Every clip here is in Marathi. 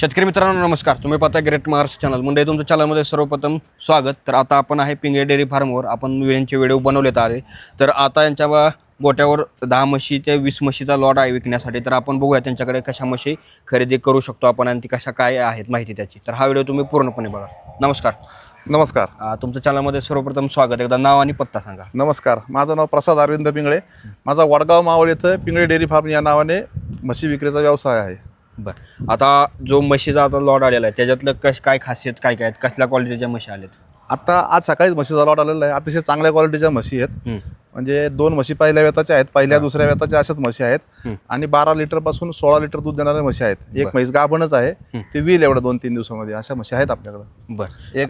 शेतकरी मित्रांनो नमस्कार. तुम्ही पाहता ग्रेट महाराष्ट्र चॅनल म्हणजे तुमच्या चॅनलमध्ये सर्वप्रथम स्वागत. तर आता आपण आहे पिंगे डेअरी फार्मवर. आपण यांचे व्हिडिओ बनवलेत आले तर आता यांच्या गोट्यावर दहा म्हशी ते वीस म्हशीचा लॉट आहे विकण्यासाठी. तर आपण बघूया त्यांच्याकडे कशा म्हशी खरेदी करू शकतो आपण आणि ती कशा काय आहेत माहिती त्याची. तर हा व्हिडिओ तुम्ही पूर्णपणे बघा. नमस्कार. नमस्कार. अं, तुमच्या चॅनलमध्ये सर्वप्रथम स्वागत. एकदा नाव आणि पत्ता सांगा. नमस्कार. माझं नाव प्रसाद अरविंद पिंगळे. माझा वडगाव मावळ येथं पिंगळे डेअरी फार्म या नावाने म्हशी विक्रीचा व्यवसाय आहे. बरं. आता जो म्हशीचा आता लॉट आलेला आहे त्याच्यातलं कश काय खासियत काय काय आहेत? कसल्या क्वालिटीच्या म्हशी आल्यात? आता आज सकाळीच म्हशीचा लॉट आलेला आहे. अतिशय चांगल्या क्वालिटीच्या म्हशी आहेत. हं. म्हणजे दोन म्हशी पहिल्या वेताच्या आहेत पहिल्या दुसऱ्या वेताच्या अशाच म्हशी आहेत. हं. आणि बारा लिटरपासून सोळा लिटर दूध देणाऱ्या म्हशी आहेत. एक म्हैस गाभणच आहे. हं. ती व्हील एवढं दोन तीन दिवसामध्ये. अशा म्हशी आहेत आपल्याकडं. बरं. एक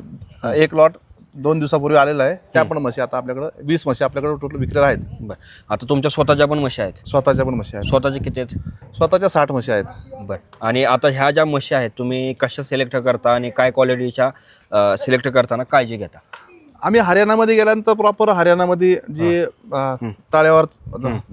एक लॉट दोन दिवसापूर्वी आलेला आहे. त्या पण म्हशी आता आपल्याकडं वीस म्हशी आपल्याकडे टोटल विक्रेला आहेत. बरं. आता तुमच्या स्वतःच्या पण म्हशी आहेत? स्वतःच्या पण म्हशी आहेत. स्वतःचे किती आहेत? स्वतःच्या साठ म्हशी आहेत. बरं. आणि आता ह्या ज्या म्हशी आहेत तुम्ही कशा सिलेक्ट करता आणि काय क्वालिटीच्या सिलेक्ट करताना काळजी घेता? आम्ही हरियाणामध्ये गेल्यानंतर प्रॉपर हरियाणामध्ये जी ताळ्यावर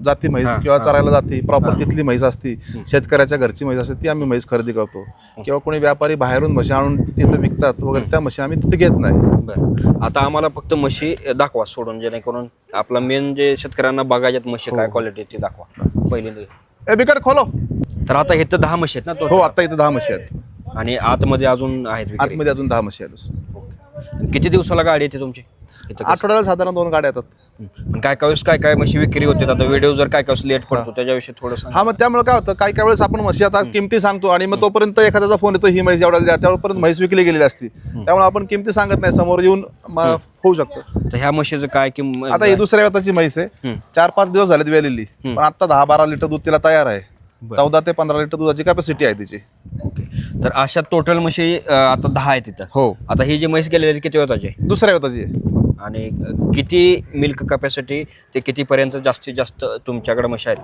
जाती म्हैस किंवा चरायला जाती प्रॉपर तिथली म्हैस असती शेतकऱ्याच्या घरची म्हैस असते ती आम्ही म्हैस खरेदी करतो. किंवा कोणी व्यापारी बाहेरून म्हशी आणून तिथं विकतात वगैरे त्या म्हशी आम्ही तिथे घेत नाही. आता आम्हाला फक्त म्हशी दाखवा सोडून जेणेकरून आपलं मेन जे शेतकऱ्यांना बघायच्यात म्हशी काय क्वालिटी ती दाखवा. पहिली ए बिकट खोलो. तर आता हे तर दहा म्हशी आहेत ना हो आता इथं दहा म्हशी आहेत. आणि आतमध्ये अजून आहेत. आतमध्ये अजून दहा म्हशी आहेत. किती दिवसाला गाडी येते तुमची? इथं कसं? आठवड्याला साधारण दोन गाड्या येतात. पण काय काय वेळेस काय काय म्हशी विक्री होते? आता व्हिडिओ जर काय काय लेट पडतो त्याच्याविषयी थोडं सांग. हा मग त्यामुळे काय होतं काही काही वेळेस आपण म्हशी आता किमती सांगतो आणि मग तोपर्यंत एखाद्याचा फोन येतो ही म्हैस एवढ्या द्या त्यापर्यंत म्हैस विकली गेलेली असती. त्यामुळे आपण किमती सांगत नाही समोर येऊन म- होऊ शकतं. तर ह्या म्हशीचं काय किंमत? आता ही दुसऱ्या वेताची म्हैस आहे. चार पाच दिवस झालेत वेलेली. पण आता दहा बारा लिटर दूध तिला तयार आहे. चौदा ते पंधरा लिटर दुधाची कॅपॅसिटी आहे तिची. ओके. तर अशा टोटल म्हशी अं, आता दहा आहेत तिथं. हो. आता ही जी म्हैस गेलेली किती वेताची आहे? दुसऱ्या वेताची आहे. आणि अं, किती मिल्क कॅपॅसिटी ते कितीपर्यंत जास्तीत जास्त तुमच्याकडे म्हशी आहेत?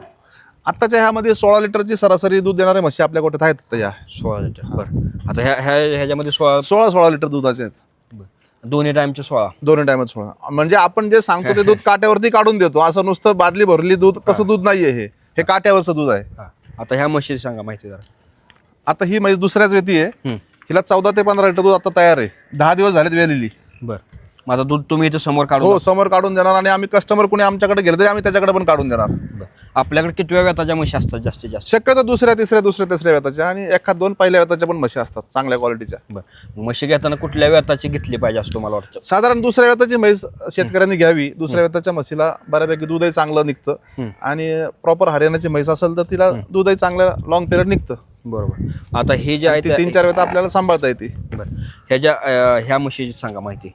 आत्ताच्या ह्यामध्ये सोळा लिटरची सरासरी दूध देणारे म्हशी आपल्या गोट्यात आहेत आता या? सोळा लिटर बरं. आता ह्या ह्या ह्याच्यामध्ये सोळा सोळा सोळा लिटर दुधाचे आहेत. दोन्ही टाइमचे सोळा. दोन्ही टायमात सोळा. म्हणजे आपण जे सांगतो ते दूध काट्यावरती काढून देतो. असं नुसतं बादली भरली दूध तसं दूध नाहीये हे हे. काट्यावरचं दूध आहे. हां. आता ह्या म्हशी सांगा माहिती जरा. आता ही म्हैस दुसऱ्याच वेती आहे. हिला चौदा ते पंधरा लिटर दूध आता तयार आहे. दहा दिवस झालेत वेलेली. बरं. आता दूध तुम्ही इथं समोर काढू हो समोर काढून देणार आणि आम्ही कस्टमर कोणी आमच्याकडे गेले तरी आम्ही त्याच्याकडे पण काढून देणार. आपल्याकडे किती वेळ व्यताच्या म्हशी असतात जास्तीत जास्त? शक्यतो दुसऱ्या तिसऱ्या दुसऱ्या तिसऱ्या वेताच्या आणि एखाद दोन पहिल्या वेताच्या पण म्हशी असतात चांगल्या क्वालिटीच्या बरं. म्हशी घेताना कुठल्या व्यताची घेतली पाहिजे असं तुम्हाला वाटतं? साधारण दुसऱ्या वेताची म्हैस शेतकऱ्यांनी घ्यावी. दुसऱ्या वेताच्या म्हशीला बऱ्यापैकी दूधही चांगलं निघतं. आणि प्रॉपर हरियाणाची म्हैस असेल तर तिला दूधही चांगलं लॉंग पिरियड निघतं. बरोबर. आता हे जे आहे ती तीन चार वेता आपल्याला सांभाळता येते. बरं. ह्या ज्या ह्या म्हशीची सांगा माहिती.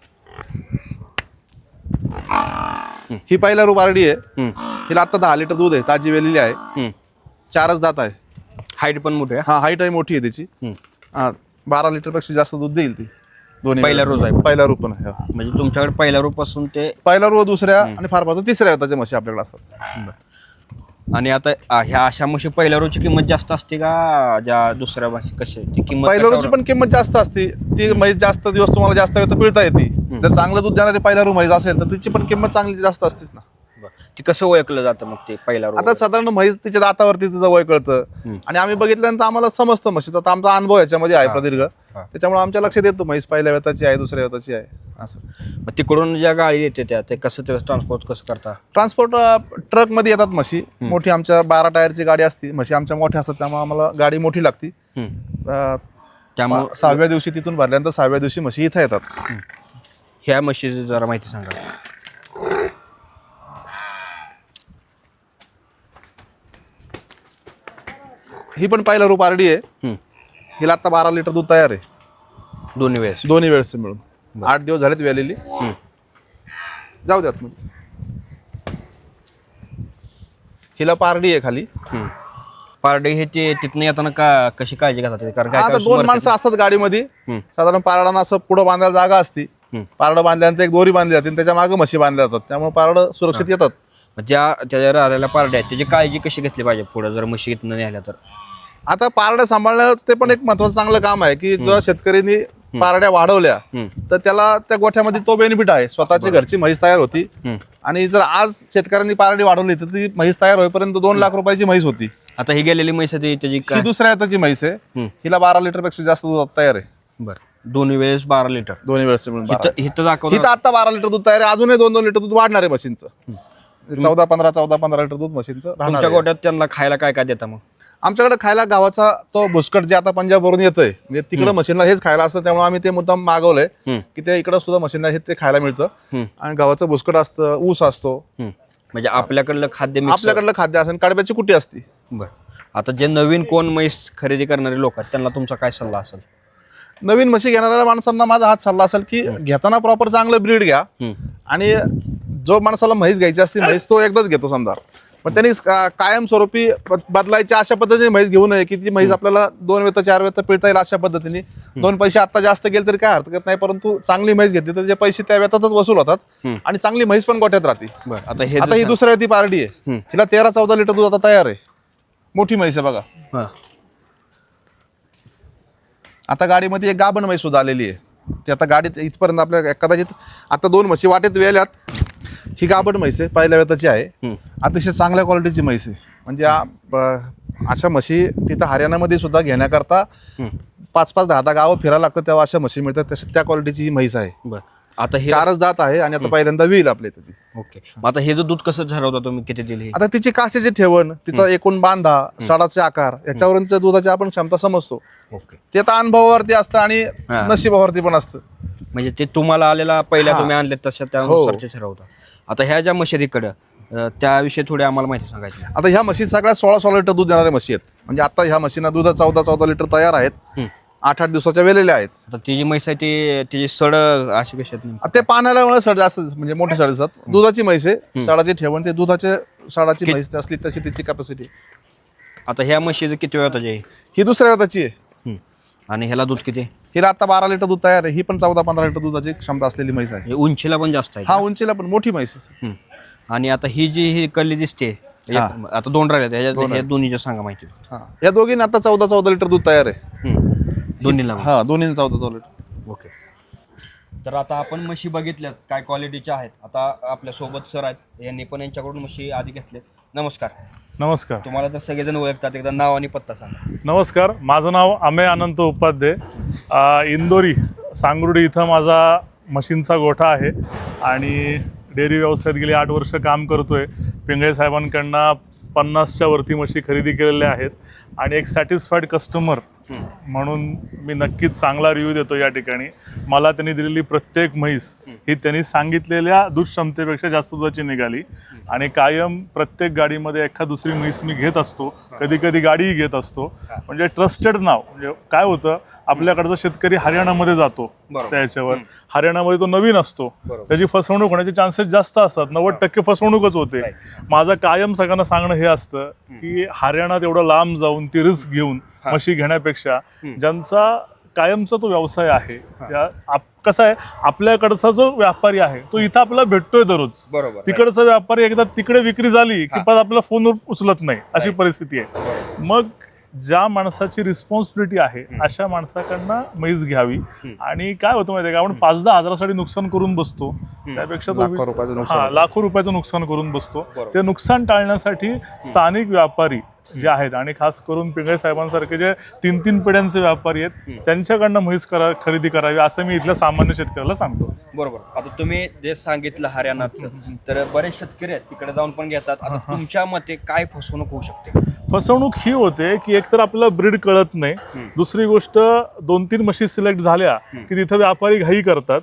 ही पहिला रूप आरडी आहे हं. हिला आता दहा लिटर दूध आहे ताजी वेलेली आहे. चारच दात आहे हाईट पण मोठी आहे हा हाईट आहे मोठी आहे त्याची हं. बारा लिटरपेक्षा जास्त दूध देईल ती दोन्ही पहिला. रोज आहे. पहिला रूप पण आहे हा. म्हणजे तुमच्याकडे पहिल्या रूपासून ते पहिला रो दुसऱ्या आणि फार फार तर तिसऱ्या वेताच्या म्हशी आपल्याकडे असतात आणि आता ह्या अशा म्हशी पहिल्या रोजची किंमत जास्त असते का ज्या दुसऱ्या म्हशी कशी आहे? ती किंमत पहिल्या रोजची पण किंमत जास्त असते ती म्हैस जास्त दिवस तुम्हाला जास्त वेळ पिळता येते जर चांगलं दूध देणारी पहिला रू म्हैस असेल तर तिची पण किंमत चांगली जास्त असतेच ना. ती कसं ओळखलं जातं मग ते पहिल्या रोज आता साधारण म्हैस तिच्या दातावरती तिचं वय कळतं. आणि आम्ही बघितल्यानंतर आम्हाला समजतं म्हशीचा. आता आमचा अनुभव याच्यामध्ये आहे प्रदीर्घ. त्याच्यामुळे आमच्या लक्षात येतं म्हैस पहिल्या वेताची आहे दुसऱ्या वेताची आहे. असं. मग तिकडून ज्या गाडी येते त्या ते कसं त्याचं ट्रान्सपोर्ट कसं करता? ट्रान्सपोर्ट ट्रकमध्ये येतात म्हशी. मोठी आमच्या बारा टायरची गाडी असती. म्हशी आमच्या मोठ्या असतात त्यामुळे आम्हाला गाडी मोठी लागती. त्यामुळं सहाव्या दिवशी तिथून भरल्यानंतर सहाव्या दिवशी म्हशी इथं येतात. ह्या म्हशीची जरा माहिती सांगा ही पण पहिला रूप आरडी आहे हं. हिला आता बारा लिटर दूध तयार आहे दोन्ही वेळेस दोन्ही वेळेस मिळून आठ दिवस झालेत वेलेली हं. जाऊ द्यात मग हिला पारडी आहे खाली. पारडे हे ते तिथनं येताना का कशी काळजी घेतात ते? कारण काय आता काय दोन माणसं असतात गाडीमध्ये. साधारण पारडांना असं पुढं बांधायला जागा असती. पारडं बांधल्यानंतर एक दोरी बांधली जाते आणि त्याच्यामागे म्हशी बांधल्या जातात. त्यामुळे पारडं सुरक्षित येतात. मग ज्या त्याच्या राहिलेल्या पारड्या आहेत त्याची काळजी कशी घेतली पाहिजे पुढे? जर म्हशी इथनं नेल्या तर. आता पारडं सांभाळणं ते पण एक महत्वाचं चांगलं काम आहे की जेव्हा शेतकऱ्यांनी पारड्या वाढवल्या. तर त्याला त्या गोठ्यामध्ये तो बेनिफिट आहे. स्वतःची घरची म्हैस तयार होती. आणि जर आज शेतकऱ्यांनी पारडी वाढवली तर ती म्हैस तयार होईपर्यंत दोन लाख रुपयाची म्हैस होती. आता ही गेलेली म्हैस आहे ती त्याची ही काय? दुसऱ्या हाताची म्हैस आहे. हिला बारा लिटरपेक्षा जास्त दूध तयार आहे. बर. दोन्ही वेळेस बारा लिटर. दोन्ही वेळेस मिळून बारा. इथं इथं दाखवलं हिथं आता बारा लिटर दूध तयार आहे. अजूनही दोन दोन लिटर दूध वाढणार आहे मशीनचं. चौदा पंधरा चौदा पंधरा लिटर दूध मशीनचं राहणार तुमच्या आहे. गोट्यात त्यांना खायला काय काय देता मग? आमच्याकडे खायला गावाचा तो भुसकट जे आता पंजाबवरून येतंय म्हणजे तिकडे मशीनला हेच खायला असतं त्यामुळे आम्ही ते मुद्दाम मागवलंय हम्म. की ते इकडे सुद्धा मशीनला हे ते खायला मिळतं. आणि गावाचं भुसकट असतं ऊस असतो. हम्म. म्हणजे आपल्याकडलं खाद्य आपल्याकडलं खाद्य असेल कडब्याची कुटी असती. बर. आता जे नवीन कोण म्हैस खरेदी करणारे लोक आहेत त्यांना तुमचा काय सल्ला असेल? नवीन म्हशी घेणाऱ्या माणसांना माझा हात सल्ला असेल की घेताना प्रॉपर चांगलं ब्रीड घ्या. आणि जो माणसाला म्हैस घ्यायची असते म्हैस तो एकदाच घेतो समजा. पण त्यांनी कायमस्वरूपी बदलायची अशा पद्धतीने म्हैस घेऊ नये की ती म्हैस आपल्याला दोन वेळ चार वेळ पिळता येईल अशा पद्धतीने. दोन पैसे आता जास्त गेले तरी काय हरकत नाही परंतु चांगली म्हैस घेतली तर ते पैसे त्या वेतातच वसूल होतात. आणि चांगली म्हैस पण गोठ्यात राहते. आता हे दुसऱ्या ती पारडी आहे. तिला तेरा चौदा लिटर दूध आता तयार आहे. मोठी म्हैस आहे बघा. आता गाडीमध्ये एक गाभण म्हैस सुद्धा आलेली आहे. ती आता गाडीत इथपर्यंत आपल्या कदाचित आता दोन म्हशी वाटेत वेल्यात. ही गाभण म्हैस आहे पहिल्या वेताची आहे. अतिशय चांगल्या क्वालिटीची म्हैस आहे. म्हणजे आ- ब- अशा म्हशी तिथं हरियाणामध्ये सुद्धा घेण्याकरता. पाच पाच दहा दहा गावं फिरायला लागतं तेव्हा अशा म्हशी मिळतात तशी त्या क्वालिटीची ही म्हैस आहे. बर. आता हे चारच दात आहे आणि आता पहिल्यांदा होईल आपल्या इथं ती. ओके. मग आता हे जो दूध कसं ठरवता तुम्ही? किती दिली? हे? आता तिची कासेची ठेवण तिचा एकूण बांधा सडाचे आकार याच्यावरून तिच्या दुधाची आपण क्षमता समजतो. ओके. ते आता अनुभवावरती असतं आणि हा. नशिबावरती पण असतं. म्हणजे ते तुम्हाला आलेला पहिल्या हा. तुम्ही आणले तशा हो. त्यानुसार ते ठरवता. आता ह्या ज्या मशिदीकडं अं, त्याविषयी थोडी आम्हाला माहिती सांगायची आता ह्या म्हशी सगळ्या सोळा सोळा लिटर दूध देणाऱ्या म्हशी आहेत. म्हणजे आता ह्या म्हशीना दूध चौदा चौदा लिटर तयार आहेत. हम्म. आठ आठ दिवसाच्या वेलेल्या आहेत. आता ती जी म्हैस आहे ती तिची सड अशी कशी आहेत नेमकी? ते पाण्याला सड जास्त म्हणजे मोठे सड असतात दुधाची म्हैस आहे सडाची ठेवण ते दुधाचे सडाची म्हैस असली तशी तिची कॅपॅसिटी आता ह्या म्हशीचं किती वेळ आहे ही दुसऱ्या वेताची आहे. हम्म. आणि ह्याला दूध किती? आहे? हिला आता बारा लिटर दूध तयार आहे. ही पण चौदा पंधरा लिटर दुधाची क्षमता असलेली म्हैस आहे. हे उंचीला पण जास्त आहे हा उंचीला पण मोठी म्हैस आहे हम्म. आणि आता ही जी ही कल्ली दिसते एक- हा. आता दोन राहिले ह्याच्यात ह्या दोन्हीच्या सांगा माहिती. हा. या दोघींना आता चौदा चौदा लिटर दूध तयार आहे. हम्म. दोन्हीला. हा दोन्ही चौदा लिटर ओके तर आता आपण म्हशी बघितल्यात काय क्वालिटीच्या आहेत. आता आपल्यासोबत सर आहेत. यांनी पण यांच्याकडून म्हशी आधी घेतलेत. नमस्कार. नमस्कार. तुम्हाला तर सगळेजण ओळखतात. एकदा नाव आणि पत्ता सांगा. नमस्कार. माझं नाव अमेय अनंत उपाध्ये. अ, इंदोरी सांगरुडी इथं माझा मशीनचा गोठा आहे. आणि डेअरी व्यवसायात गेली आठ वर्ष काम करतोय. पिंगळे साहेबांकडनं पन्नासच्या वरती म्हशी खरेदी केलेल्या आहेत. आणि एक सॅटिस्फाईड कस्टमर म्हणून मी नक्कीच चांगला रिव्ह्यू देतो या ठिकाणी. मला त्यांनी दिलेली प्रत्येक म्हैस ही त्यांनी सांगितलेल्या दूध क्षमतेपेक्षा जास्त दुधाची निघाली. आणि कायम प्रत्येक गाडीमध्ये एखाद दुसरी म्हैस मी घेत असतो. कधी कधी गाडीही घेत असतो. म्हणजे ट्रस्टेड नाव. म्हणजे काय होतं? आपल्याकडचा शेतकरी हरियाणामध्ये जातो. बरोबर. त्याच्यावर हरियाणामध्ये तो नवीन असतो. त्याची फसवणूक होण्याचे चान्सेस जास्त असतात. नव्वद टक्के फसवणूकच होते. माझं कायम सगळ्यांना सांगणं हे असतं की हरियाणात एवढं लांब जाऊन ती रिस्क घेऊन म्हशी घेण्यापेक्षा ज्यांचा कायमचा तो व्यवसाय आहे कसा आहे आपल्याकडचा जो व्यापारी आहे तो इथं आपल्याला भेटतोय दररोज. बरोबर. तिकडचा व्यापारी एकदा तिकडे विक्री झाली की परत आपला फोनवर उचलत नाही अशी परिस्थिती आहे. मग ज्या माणसाची रिस्पॉन्सिबिलिटी आहे अशा माणसाकडनं म्हैस घ्यावी. आणि काय होतं माहितीये का आपण पाच दहा हजारासाठी नुकसान करून बसतो. त्यापेक्षा तो लाखो रुपयाचं नुकसान. हा लाखो रुपयाचं नुकसान करून बसतो. ते नुकसान टाळण्यासाठी स्थानिक व्यापारी जे आहेत. आणि खास करून पिंगळे साहेबांसारखे जे तीन तीन पिढ्यांचे व्यापारी आहेत त्यांच्याकडनं म्हैस करा खरेदी करावी असं मी इथल्या सामान्य शेतकऱ्याला सांगतो. बरोबर. आता तुम्ही जे सांगितलं हरियाणाचं तर बरेच शेतकरी आहेत तिकडे जाऊन पण घेतात. आता तुमच्या मते काय फसवणूक होऊ शकते? फसवणूक ही होते की एकतर आपल्याला ब्रीड कळत नाही. दुसरी गोष्ट दोन तीन म्हशी सिलेक्ट झाल्या की तिथं व्यापारी घाई करतात.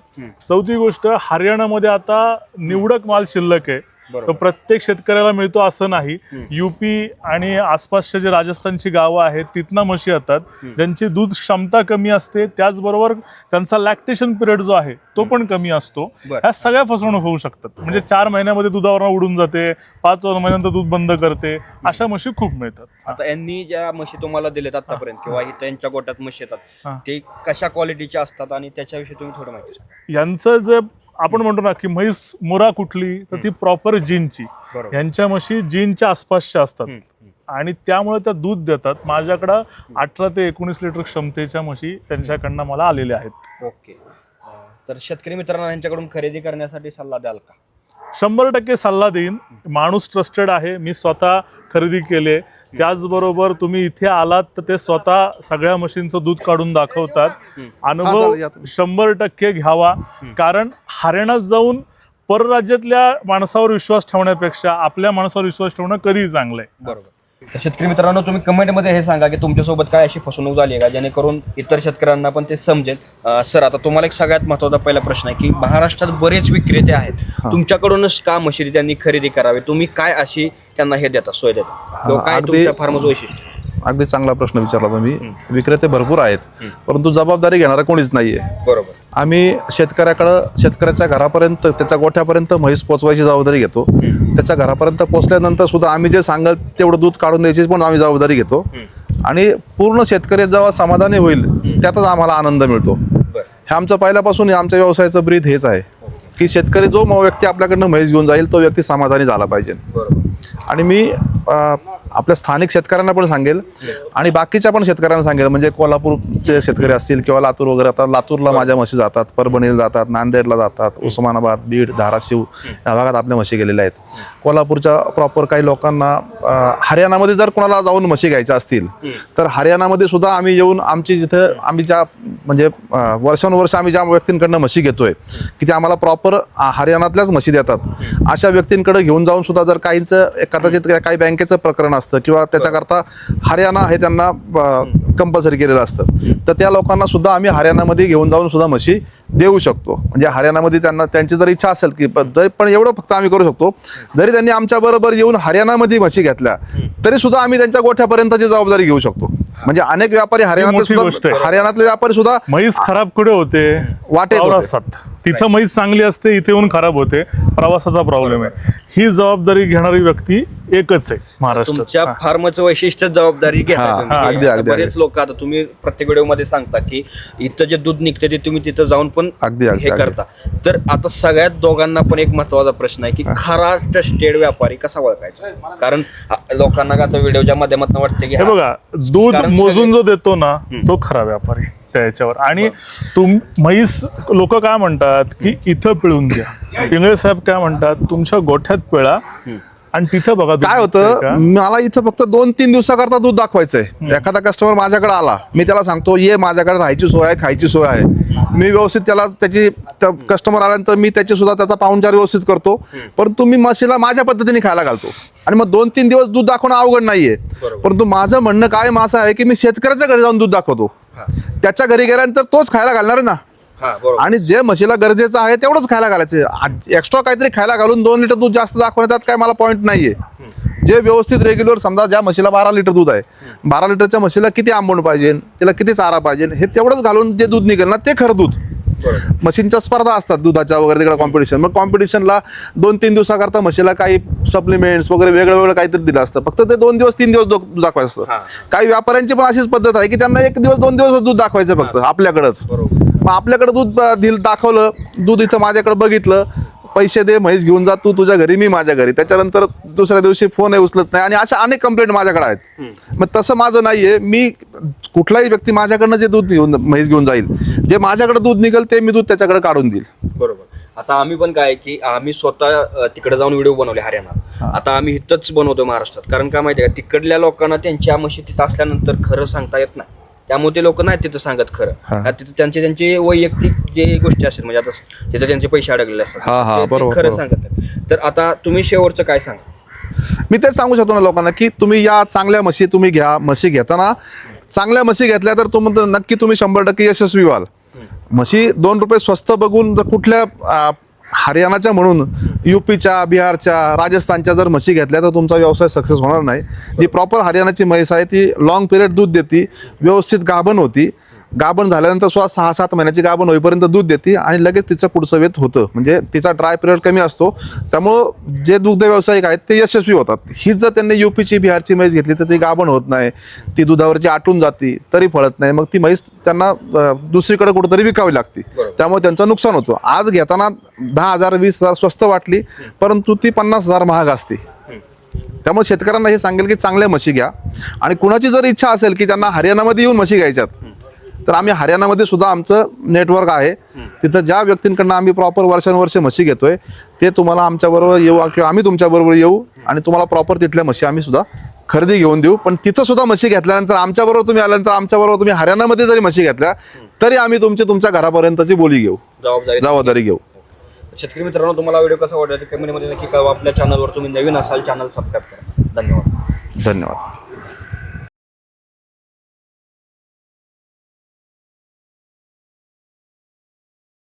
चौथी गोष्ट हरियाणामध्ये आता निवडक माल शिल्लक आहे. तो प्रत्येक शेतकऱ्याला मिळतो असं नाही. युपी आणि आसपासच्या जे राजस्थानची गावं आहेत तिथनं म्हशी येतात. ज्यांची दूध क्षमता कमी असते त्याचबरोबर त्यांचा लॅक्टेशन पिरियड जो आहे तो पण कमी असतो. ह्या सगळ्या फसवणूक होऊ शकतात. म्हणजे चार महिन्यामध्ये दुधावर उडून जाते पाच महिन्यानंतर दूध बंद करते अशा म्हशी खूप मिळतात. आता यांनी ज्या म्हशी तुम्हाला दिलेत आतापर्यंत किंवा त्यांच्या गोट्यात म्हशी. येतात ते कशा क्वालिटीच्या असतात आणि त्याच्याविषयी तुम्ही थोडं माहिती सांगा. यांचं जे आपण म्हणतो ना की म्हैस मुरा कुठली तर ती प्रॉपर जीनची. यांच्या म्हशी जीनच्या आसपासच्या असतात. आणि त्यामुळे त्या दूध देतात. माझ्याकडं अठरा ते एकोणीस लिटर क्षमतेच्या म्हशी त्यांच्याकडनं मला आलेल्या आहेत. ओके. तर शेतकरी मित्रांना यांच्याकडून खरेदी करण्यासाठी सल्ला द्याल का? शंभर टक्के सल्ला देईन. माणूस ट्रस्टेड आहे मी स्वतः खरेदी केले त्याचबरोबर तुम्ही इथे आलात तर ते स्वतः सगळ्या मशीनचं दूध काढून दाखवतात. अनुभव. शंभर टक्के घ्यावा. कारण हरियाणात जाऊन परराज्यातल्या माणसावर विश्वास ठेवण्यापेक्षा आपल्या माणसावर विश्वास ठेवणं कधीही चांगलं आहे. बरोबर. तर शेतकरी मित्रांनो तुम्ही कमेंटमध्ये हे सांगा की तुमच्यासोबत काय अशी फसवणूक झाली आहे का? जेणेकरून इतर शेतकऱ्यांना पण ते समजेल. सर आता तुम्हाला एक सगळ्यात महत्त्वाचा पहिला प्रश्न आहे की महाराष्ट्रात बरेच विक्रेते आहेत. तुमच्याकडूनच का मशिदी त्यांनी खरेदी करावी? तुम्ही काय अशी त्यांना हे देता सोय देता? किंवा काय अगदी- तुमच्या फार्मचं वैशिष्ट्य? अगदी चांगला प्रश्न विचारला तुम्ही. विक्रेते भरपूर आहेत. परंतु जबाबदारी घेणारा कोणीच नाहीये. बरोबर. आम्ही शेतकऱ्याकडं शेतकऱ्याच्या घरापर्यंत त्याच्या गोठ्यापर्यंत म्हैस पोचवायची जबाबदारी घेतो. त्याच्या घरापर्यंत पोचल्यानंतर सुद्धा आम्ही जे सांगाल तेवढं दूध काढून द्यायची पण आम्ही जबाबदारी घेतो. आणि पूर्ण शेतकरी जेव्हा समाधानी होईल त्यातच आम्हाला आनंद मिळतो. हे आमचं पहिल्यापासून आमच्या व्यवसायाचं ब्रीद हेच आहे. की शेतकरी जो व्यक्ती आपल्याकडनं म्हैस घेऊन जाईल तो व्यक्ती समाधानी झाला पाहिजे. आणि मी आपल्या स्थानिक शेतकऱ्यांना पण सांगेल आणि बाकीच्या पण शेतकऱ्यांना सांगेल. म्हणजे कोल्हापूरचे शेतकरी असतील किंवा लातूर वगैरे आता लातूरला माझ्या म्हशी जातात परभणीला जातात नांदेडला जातात उस्मानाबाद बीड धाराशिव या भागात आपल्या म्हशी गेलेल्या आहेत. कोल्हापूरच्या प्रॉपर काही लोकांना हरियाणामध्ये जर कोणाला जाऊन म्हशी घ्यायच्या असतील तर हरियाणामध्ये सुद्धा आम्ही येऊन आमची जिथं आम्ही ज्या म्हणजे वर्षानुवर्ष आम्ही ज्या व्यक्तींकडनं म्हशी घेतोय की ते आम्हाला प्रॉपर हरियाणातल्याच म्हशी देतात. अशा व्यक्तींकडे घेऊन जाऊन सुद्धा जर काहींचं कदाचित काही बँकेचं प्रकरण असतं किंवा त्याच्याकरता हरियाणा हे त्यांना कंपल्सरी केलेलं असतं. तर त्या लोकांना सुद्धा आम्ही हरियाणामध्ये घेऊन जाऊन सुद्धा म्हशी देऊ शकतो म्हणजे हरियाणामध्ये त्यांना त्यांची जर इच्छा असेल की पण जरी पण एवढं फक्त आम्ही करू शकतो जरी त्यांनी आमच्या बरोबर येऊन हरियाणामध्ये म्हशी घेतल्या तरी सुद्धा आम्ही त्यांच्या गोठ्यापर्यंतची जबाबदारी घेऊ शकतो म्हणजे अनेक व्यापारी हरियाणातले. हरियाणातले व्यापारी सुद्धा म्हैस खराब कुठे होते वाटेत होते. प्रवासात तिथं म्हैस चांगली असते इथे येऊन खराब होते प्रवासाचा प्रॉब्लेम आहे ही जबाबदारी घेणारी व्यक्ती एकच आहे हा. फार्मचं वैशिष्ट्य जबाबदारी घ्या तुम्ही. अगदी, अगदी, बरेच. लोक आता तुम्ही प्रत्येक व्हिडिओमध्ये सांगता की इथं जे दूध निघते ते तुम्ही तिथं जाऊन पण अगदी, अगदी, हे. करता. तर आता सगळ्यात दोघांना पण एक महत्त्वाचा प्रश्न आहे की खरा ट्रस्टेड व्यापारी कसा ओळखायचा? कारण लोकांना का आता व्हिडिओच्या माध्यमातून वाटते की हे बघा दूध मोजून जो देतो ना तो खरा व्यापारी त्या याच्यावर. आणि तुम म्हैस लोक काय म्हणतात की इथं पिळून द्या. पिंगळे साहेब काय म्हणतात तुमच्या गोठ्यात पिळा आणि तिथं बघा काय होतं. मला इथं फक्त दोन तीन दिवसाकरता दूध दाखवायचंय. एखादा कस्टमर माझ्याकडे आला. मी त्याला सांगतो ये माझ्याकडे राहायची सोय आहे खायची सोय आहे. मी व्यवस्थित त्याला त्याची कस्टमर आल्यानंतर मी त्याची सुद्धा त्याचा पाहुणचार व्यवस्थित करतो. परंतु मी म्हशीला माझ्या पद्धतीने खायला घालतो. आणि मग दोन तीन दिवस दूध दाखवणं अवघड नाहीये. परंतु माझं म्हणणं काय असं आहे की मी शेतकऱ्याच्या घरी जाऊन दूध दाखवतो. त्याच्या घरी गेल्यानंतर तोच खायला घालणार आहे ना. आणि जे म्हशीला गरजेचं आहे तेवढंच खायला घालायचं. एक्स्ट्रा काहीतरी खायला घालून दोन लिटर दूध जास्त दाखवण्यात काय मला पॉईंट नाहीये. जे व्यवस्थित रेग्युलर समजा ज्या म्हशीला बारा लिटर दूध आहे बारा लिटरच्या म्हशीला किती आंबवण पाहिजे तिला किती चारा पाहिजे हे तेवढंच घालून जे दूध निघेल ना ते खरं दूध. मशीनच्या स्पर्धा असतात दुधाच्या वगैरे तिकडे कॉम्पिटिशन मग कॉम्पिटिशनला दोन तीन दिवसाकरता म्हशीला काही सप्लिमेंट्स वगैरे वेगळं वेगळं काहीतरी दिलं असतं. फक्त ते दोन दिवस तीन दिवस दूध दाखवायचं. असतं. काही व्यापाऱ्यांची पण अशीच पद्धत आहे की त्यांना एक दिवस दोन दिवस दूध दाखवायचं फक्त आपल्याकडंच. बरोबर. मग आपल्याकडे दूध दिल दाखवलं दूध इथं माझ्याकडे बघितलं पैसे दे म्हैस घेऊन जा तू तुझ्या घरी मी माझ्या घरी. त्याच्यानंतर दुसऱ्या दिवशी फोनही उचलत नाही. आणि अशा अनेक कंप्लेंट माझ्याकडे आहेत. मग तसं माझं नाहीये. मी कुठलाही व्यक्ती माझ्याकडनं जे दूध घेऊन म्हैस घेऊन जाईल जे माझ्याकडे दूध निघेल ते मी दूध त्याच्याकडे काढून देईल. बरोबर. आता आम्ही पण काय की आम्ही स्वतः तिकडे जाऊन व्हिडिओ बनवले हरियाणात. आता आम्ही इथंच बनवतोय महाराष्ट्रात. कारण काय माहितीये का? तिकडल्या लोकांना त्यांच्या म्हशी तिथं असल्यानंतर खरं सांगता येत नाही. त्यामुळे ते लोक नाही तिथं सांगत खरं हा. तिथं त्यांचे त्यांचे वैयक्तिक जे गोष्टी असतात म्हणजे आता तिथं त्यांचे पैसे अडकलेले असतात हा, हा, ते- ते बरोबर, खरं बरोबर. सांगत नाहीत. तर आता तुम्ही शेवटचं काय सांगा मी तेच सांगू शकतो ना लोकांना की तुम्ही या चांगल्या म्हशी तुम्ही घ्या म्हशी घेताना चांगल्या म्हशी घेतल्या तर तुम्ही नक्की तुम्ही शंभर टक्के यशस्वी व्हाल म्हशी दोन रुपये स्वस्त बघून जर कुठल्या हरियाणाच्या म्हणून युपीच्या बिहारच्या राजस्थानच्या जर म्हशी घेतल्या तर तुमचा व्यवसाय सक्सेस होणार नाही. जी प्रॉपर हरियाणाची म्हैस आहे ती लॉंग पिरियड दूध देते व्यवस्थित गाभण होती. गाभण झाल्यानंतर सुद्धा सहा सात महिन्याची गाभण होईपर्यंत दूध देते आणि लगेच तिचं पुढचं वेत होतं. म्हणजे तिचा ड्राय पिरियड कमी असतो. त्यामुळं जे दुग्ध व्यावसायिक आहेत ते यशस्वी होतात. हीच जर त्यांनी युपीची बिहारची म्हैस घेतली तर ती गाभण होत नाही. ती दुधावरची आटून जाते तरी फळत नाही. मग ती म्हैस त्यांना दुसरीकडे कुठेतरी विकावी लागते. त्यामुळे त्यांचं नुकसान होतं. आज घेताना दहा हजार वीस हजार स्वस्त वाटली परंतु ती पन्नास हजार महाग असते. त्यामुळे शेतकऱ्यांना हे सांगेल की चांगल्या म्हशी घ्या. आणि कुणाची जर इच्छा असेल की त्यांना हरियाणामध्ये येऊन म्हशी घ्यायच्यात तर आम्ही हरियाणामध्ये सुद्धा आमचं नेटवर्क आहे. तिथं ज्या व्यक्तींकडनं आम्ही प्रॉपर वर्षानुवर्ष म्हशी घेतोय ते तुम्हाला आमच्याबरोबर येऊ किंवा आम्ही तुमच्याबरोबर येऊ आणि तुम्हाला प्रॉपर तिथल्या म्हशी आम्ही सुद्धा खरेदी घेऊन देऊ. पण तिथं सुद्धा म्हशी घेतल्यानंतर आमच्याबरोबर तुम्ही आल्यानंतर आमच्याबरोबर तुम्ही हरियाणामध्ये जरी म्हशी घेतल्या तरी आम्ही तुमची तुमच्या घरापर्यंतची बोली घेऊ. जबाबदारी जबाबदारी घेऊ. शेतकरी मित्रांनो तुम्हाला व्हिडिओ कसा वाटला कमेंटमध्ये नक्की कळवा. आपल्या चॅनलवर तुम्ही नवीन असाल चॅनल सबस्क्राईब करा. धन्यवाद. धन्यवाद.